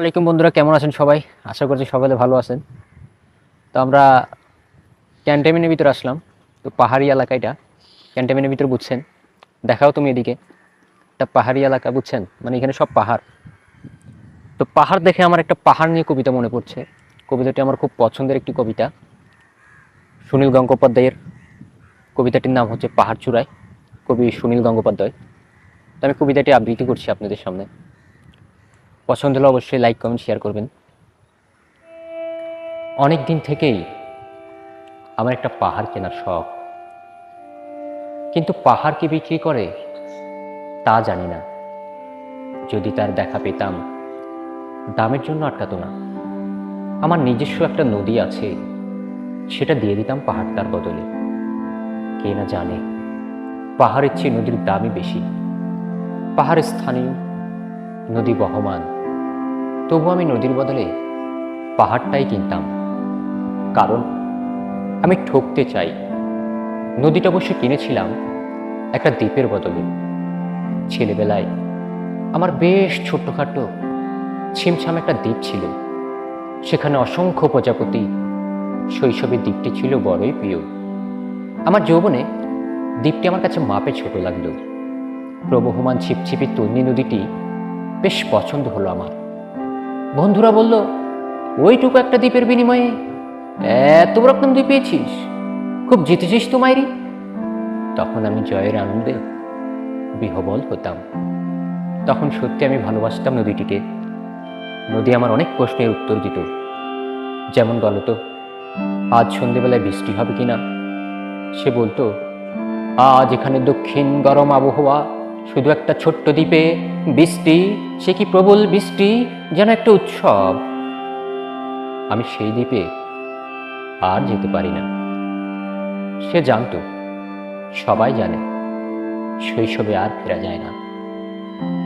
আলাইকুম বন্ধুরা, কেমন আছেন সবাই? আশা করছি সকলে ভালো আছেন। তো আমরা ক্যান্টেমিনের ভিতরে আসলাম, তো পাহাড়ি এলাকা এটা ক্যান্টেমিনের ভিতরে বুঝছেন? দেখাও তুমি এদিকে। একটা পাহাড়ি এলাকা, বুঝছেন? মানে এখানে সব পাহাড়। তো পাহাড় দেখে আমার একটা পাহাড় নিয়ে কবিতা মনে পড়ছে। কবিতাটি আমার খুব পছন্দের একটি কবিতা। সুনীল গঙ্গোপাধ্যায়ের কবিতাটির নাম হচ্ছে পাহাড় চূড়ায়, কবি সুনীল গঙ্গোপাধ্যায়। তো আমি কবিতাটি আবৃত্তি করছি আপনাদের সামনে। পছন্দ হলে অবশ্যই লাইক কমেন্ট শেয়ার করবেন। অনেক দিন থেকেই আমার একটা পাহাড় কেনার শখ। কিন্তু পাহাড় কি বিক্রি করে, তা জানি না। যদি তার দেখা পেতাম, দামের জন্য আটকাতো না। আমার নিজস্ব একটা নদী আছে, সেটা দিয়ে দিতাম পাহাড় তার বদলে। কে না জানে, পাহাড়ের চেয়ে নদীর দামই বেশি। পাহাড়ের স্থানীয় নদী বহমান। তবু আমি নদীর বদলে পাহাড়টাই কিনতাম। কারণ আমি ঠকতে চাই। নদীটা অবশ্য কিনেছিলাম একটা দ্বীপের বদলে। ছেলেবেলায় আমার বেশ ছোট্টখাটো ছিমছাম একটা দ্বীপ ছিল। সেখানে অসংখ্য প্রজাপতি শৈশবে দ্বীপটি ছিল বড়ই প্রিয়। আমার যৌবনে দ্বীপটি আমার কাছে মাপে ছোট লাগল। প্রবহমান ছিপছিপি তন্নি নদীটি বেশ পছন্দ হলো আমার। বন্ধুরা বলল, ওইটুকু একটা দ্বীপের বিনিময়ে? এত বড় দ্বীপ পেয়েছিস? খুব জিতেছিস তো মাইরি? তখন আমি জয়ের আনন্দে বিহবল হতাম। তখন সত্যি আমি ভালোবাসতাম নদীটিকে। নদী আমার অনেক প্রশ্নের উত্তর দিত। যেমন বলতো আজ সন্ধেবেলায় বৃষ্টি হবে কিনা? সে বলতো, আজ এখানে দক্ষিণ গরম আবহাওয়া শুধু একটা ছোট্ট দ্বীপে বৃষ্টি, সে কি প্রবল বৃষ্টি, যেন একটা উৎসব? আমি সেই দ্বীপে আর যেতে পারি না। সে জানতো, সবাই জানে, শৈশবে আর ফেরা যায় না।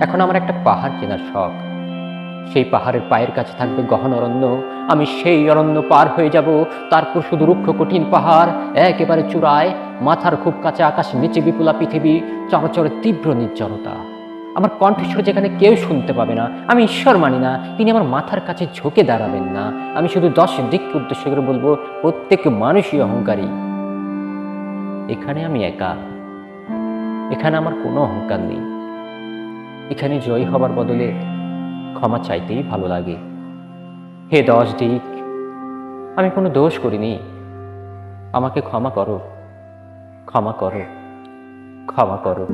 এখন আমার একটা পাহাড় কেনার শখ। সেই পাহাড়ের পায়ের কাছে থাকবে গহন অরণ্য। আমি সেই অরণ্য পার হয়ে যাব। তারপর শুধু রুক্ষ কঠিন পাহাড়, একেবারে চূড়ায় মাথার খুব কাছে আকাশ নিচে বিপুলা পৃথিবী, চরচরে তীব্র নির্জনতা। আমার কণ্ঠস্বর যেখানে কেউ শুনতে পাবে না, আমি ঈশ্বর মানি না, তিনি আমার মাথার কাছে ঝুঁকে দাঁড়াবেন না। আমি শুধু দশ দিক উদ্দেশ্য করে বলব, প্রত্যেক মানুষই অহংকারী। এখানে আমি একা। এখানে আমার কোনো অহংকার নেই। এখানে জয়ী হবার বদলে ক্ষমা চাইতেই ভালো লাগে। হে দশ দিক, আমি কোনো দোষ করিনি। আমাকে ক্ষমা করো। ক্ষমা করো ক্ষমা করো।